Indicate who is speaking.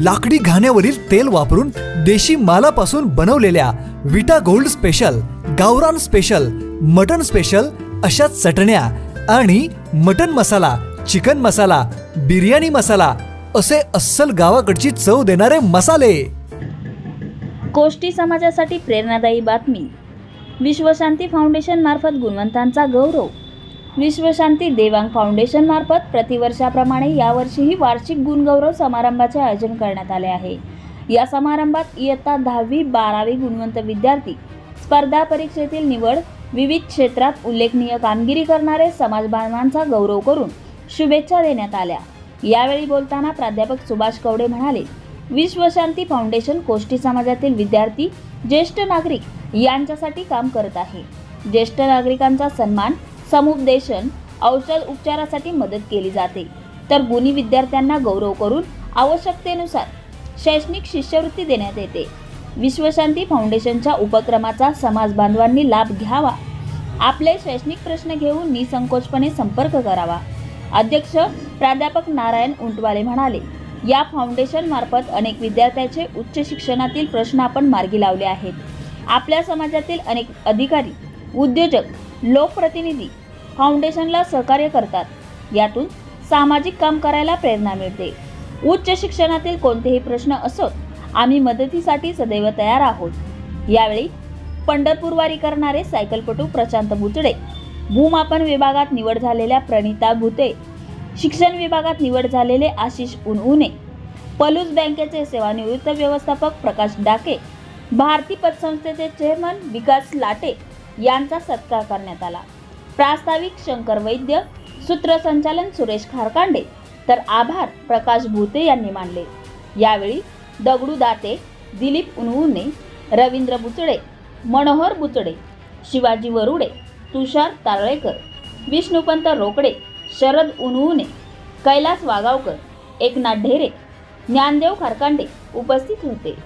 Speaker 1: लाकडी घाण्यावरील तेल वापरून देशी मालापासून बनवलेल्या विटा गोल्ड स्पेशल गावरान स्पेशल मटन स्पेशल अशा चटण्या आणि मटन मसाला चिकन मसाला बिर्याणी मसाला असे अस्सल गावाकडची चव देणारे मसाले.
Speaker 2: कोष्टी समाजासाठी प्रेरणादायी बातमी. विश्वशांती फाउंडेशन मार्फत गुणवंतांचा गौरव. विश्वशांती देवांग फाउंडेशनमार्फत प्रतिवर्षाप्रमाणे यावर्षीही वार्षिक गुणगौरव समारंभाचे आयोजन करण्यात आले आहे. या समारंभात इयत्ता दहावी बारावी गुणवंत विद्यार्थी स्पर्धा परीक्षेतील निवड विविध क्षेत्रात उल्लेखनीय कामगिरी करणारे समाजबांधवांचा गौरव करून शुभेच्छा देण्यात आल्या. यावेळी बोलताना प्राध्यापक सुभाष कवडे म्हणाले विश्वशांती फाउंडेशन कोष्टी समाजातील विद्यार्थी ज्येष्ठ नागरिक यांच्यासाठी काम करत आहे. ज्येष्ठ नागरिकांचा सन्मान समुपदेशन औषध उपचारासाठी मदत केली जाते. तर गुणी विद्यार्थ्यांना गौरव करून आवश्यकतेनुसार शैक्षणिक शिष्यवृत्ती देण्यात येते. विश्वशांती फाउंडेशनच्या उपक्रमाचा समाज बांधवांनी लाभ घ्यावा. आपले शैक्षणिक प्रश्न घेऊन निसंकोचपणे संपर्क करावा. अध्यक्ष प्राध्यापक नारायण उंटवाले म्हणाले या फाउंडेशन मार्फत अनेक विद्यार्थ्यांचे उच्च शिक्षणातील प्रश्न आपण मार्गी लावले आहेत. आपल्या समाजातील अनेक अधिकारी उद्योजक लोकप्रतिनिधी फाउंडेशनला सहकार्य करतात. यातून सामाजिक काम करायला प्रेरणा मिळते. उच्च शिक्षणातील कोणतेही प्रश्न असोत आम्ही मदतीसाठी सदैव तयार आहोत. यावेळी पंढरपूरवारी करणारे सायकलपटू प्रशांत बुचडे भूमापन विभागात निवड झालेल्या प्रणिता भुते शिक्षण विभागात निवड झालेले आशिष उनउने पलूस बँकेचे सेवानिवृत्त व्यवस्थापक प्रकाश डाके भारती पतसंस्थेचे चेअरमन विकास लाटे यांचा सत्कार करण्यात आला. प्रास्ताविक शंकर वैद्य सूत्रसंचालन सुरेश खारकांडे तर आभार प्रकाश भुते यांनी मानले. यावेळी दगडू दाते दिलीप उनउने रवींद्र बुचडे मनोहर बुचडे शिवाजी वरुडे तुषार तारळेकर विष्णुपंत रोकडे शरद उनउने कैलास वागावकर एकनाथ ढेरे ज्ञानदेव खारकांडे उपस्थित होते.